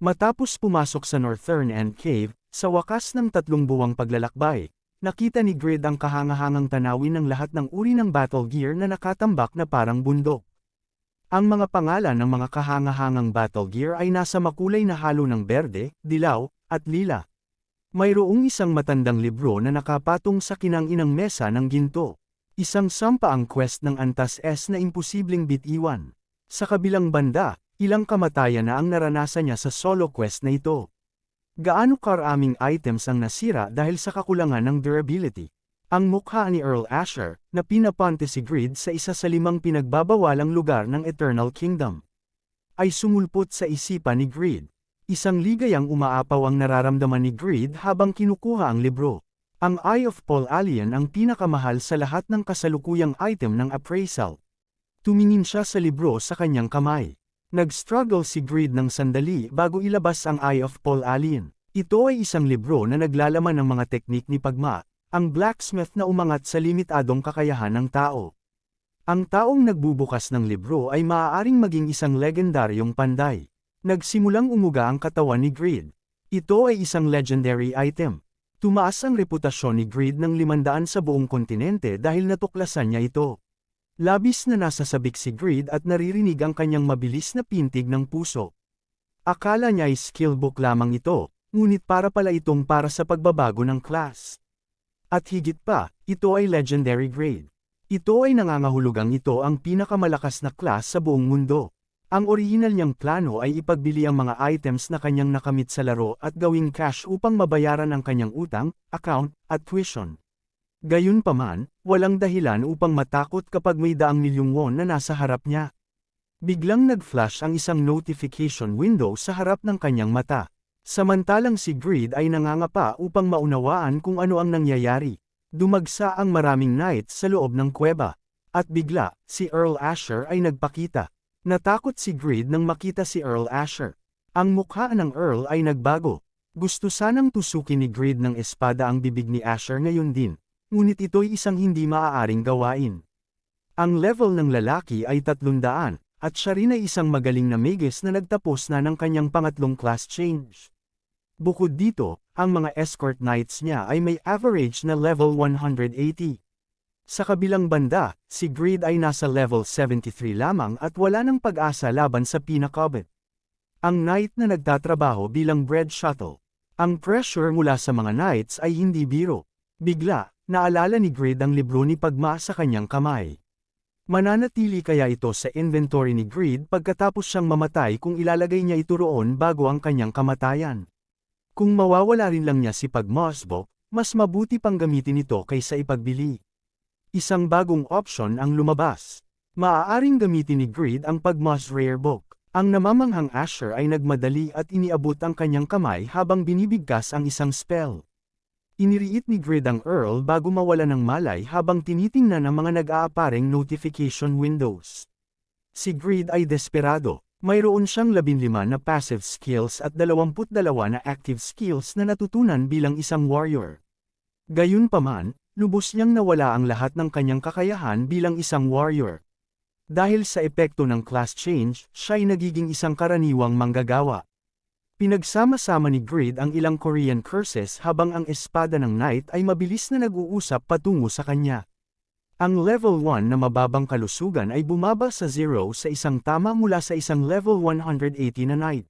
Matapos pumasok sa Northern End Cave, sa wakas ng tatlong buwang paglalakbay, nakita ni Grid ang kahangahangang tanawin ng lahat ng uri ng battle gear na nakatambak na parang bundok. Ang mga pangalan ng mga kahangahangang battle gear ay nasa makulay na halo ng berde, dilaw, at lila. Mayroong isang matandang libro na nakapatong sa kinang-inang mesa ng ginto. Isang sampa ang quest ng Antas S na imposibleng bitiwan. Sa kabilang banda, ilang kamatayan na ang naranasan niya sa solo quest na ito. Gaano karaming items ang nasira dahil sa kakulangan ng durability? Ang mukha ni Earl Asher, na pinaponte si Grid sa isa sa limang pinagbabawalang lugar ng Eternal Kingdom, ay sumulpot sa isipan ni Grid. Isang ligayang umaapaw ang nararamdaman ni Grid habang kinukuha ang libro. Ang Eye of Paul Alien ang pinakamahal sa lahat ng kasalukuyang item ng appraisal. Tumingin siya sa libro sa kanyang kamay. Nag-struggle si Greed ng sandali bago ilabas ang Eye of Paul Alien. Ito ay isang libro na naglalaman ng mga teknik ni Pagma, ang blacksmith na umangat sa limitadong kakayahan ng tao. Ang taong nagbubukas ng libro ay maaaring maging isang legendaryong panday. Nagsimulang umuga ang katawan ni Greed. Ito ay isang legendary item. Tumaas ang reputasyon ni Greed ng limandaan sa buong kontinente dahil natuklasan niya ito. Labis na nasasabik si Greed at naririnig ang kanyang mabilis na pintig ng puso. Akala niya ay skill book lamang ito, ngunit para pala itong para sa pagbabago ng class. At higit pa, ito ay legendary grade. Ito ay nangangahulugang ito ang pinakamalakas na class sa buong mundo. Ang original niyang plano ay ipagbili ang mga items na kanyang nakamit sa laro at gawing cash upang mabayaran ang kanyang utang, account, at tuition. Gayunpaman, walang dahilan upang matakot kapag may daang milyong won na nasa harap niya. Biglang nag-flash ang isang notification window sa harap ng kanyang mata. Samantalang si Greed ay nangangapa upang maunawaan kung ano ang nangyayari. Dumagsa ang maraming knights sa loob ng kuweba. At bigla, si Earl Asher ay nagpakita. Natakot si Greed nang makita si Earl Asher. Ang mukha ng Earl ay nagbago. Gusto sanang tusukin ni Greed ng espada ang bibig ni Asher ngayon din. Ngunit ito'y isang hindi maaaring gawain. Ang level ng lalaki ay 300, at siya rin ay isang magaling na magus na nagtapos na ng kanyang pangatlong class change. Bukod dito, ang mga escort knights niya ay may average na level 180. Sa kabilang banda, si Greed ay nasa level 73 lamang at wala ng pag-asa laban sa pinakabit. Ang knight na nagtatrabaho bilang bread shuttle. Ang pressure mula sa mga knights ay hindi biro. Bigla, Naalala ni Grid ang libro ni Pagma sa kanyang kamay. Mananatili kaya ito sa inventory ni Grid pagkatapos siyang mamatay kung ilalagay niya ito roon bago ang kanyang kamatayan. Kung mawawala rin lang niya si Pagmosbo, mas mabuti pang gamitin ito kaysa ipagbili. Isang bagong option ang lumabas. Maaaring gamitin ni Grid ang Pagmos Rare Book. Ang namamanghang Asher ay nagmadali at iniabot ang kanyang kamay habang binibigkas ang isang spell. Iniriit ni Grid ang Earl bago mawala ng malay habang tinitingnan ang mga nag-aaparing notification windows. Si Grid ay desperado. Mayroon siyang 15 na passive skills at 22 na active skills na natutunan bilang isang warrior. Gayunpaman, lubos niyang nawala ang lahat ng kanyang kakayahan bilang isang warrior. Dahil sa epekto ng class change, siya ay nagiging isang karaniwang manggagawa. Pinagsama-sama ni Grid ang ilang Korean curses habang ang espada ng knight ay mabilis na nag-uusap patungo sa kanya. Ang level 1 na mababang kalusugan ay bumaba sa 0 sa isang tama mula sa isang level 180 na knight.